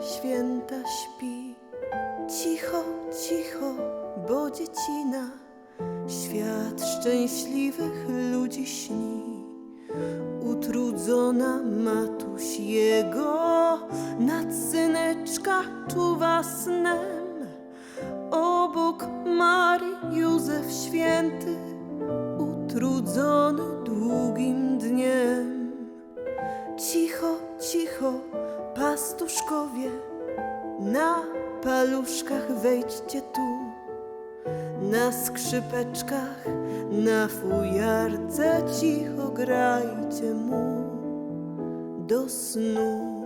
święta śpi. Cicho, cicho, bo dziecina świat szczęśliwych ludzi śni. Utrudzona matuś jego nad syneczka czuwa snem. Obok Marii Józef święty, pastuszkowie, na paluszkach wejdźcie tu. Na skrzypeczkach, na fujarce cicho grajcie mu do snu.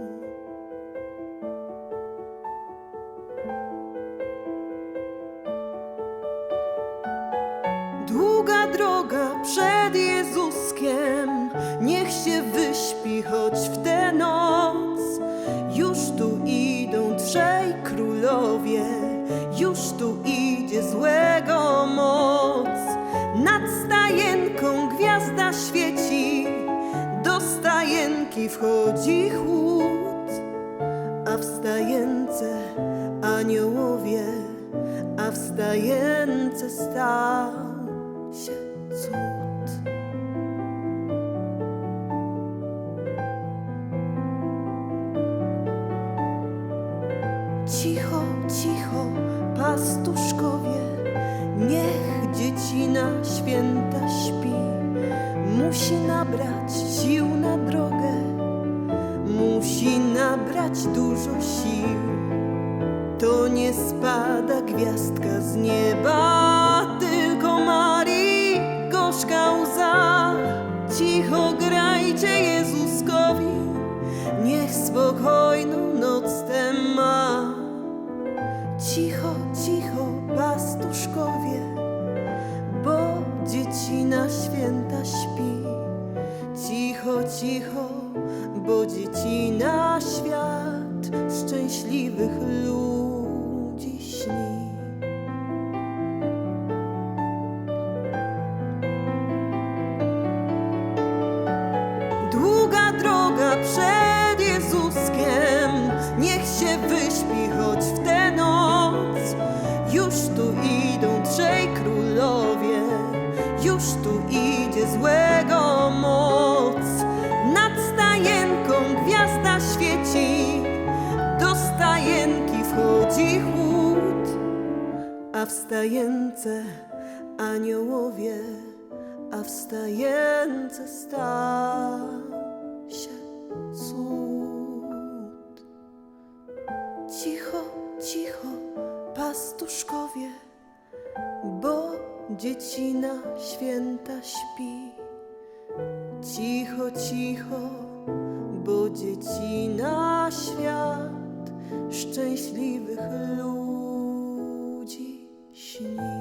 Długa droga przed Jezuskiem, niech się wyśpi choć w tę noc. Stajenki wchodzi chłód, a w stajence aniołowie, a w stajence stał się cud. Cicho, cicho, pastuszkowie, niech dziecina święta śpi. Musi nabrać sił na drogę, musi nabrać dużo sił. To nie spada gwiazdka z nieba, tylko Marii gorzka łza. Cicho grajcie Jezuskowi, niech spokojną noc tę ma. Cicho, cicho, pastuszkowie, bo dziecina świat szczęśliwych ludzi a w stajence aniołowie, a w stajence stał się cud. Cicho, cicho, pastuszkowie, bo dziecina święta śpi. Cicho, cicho, bo dziecina świat szczęśliwych ludzi śni.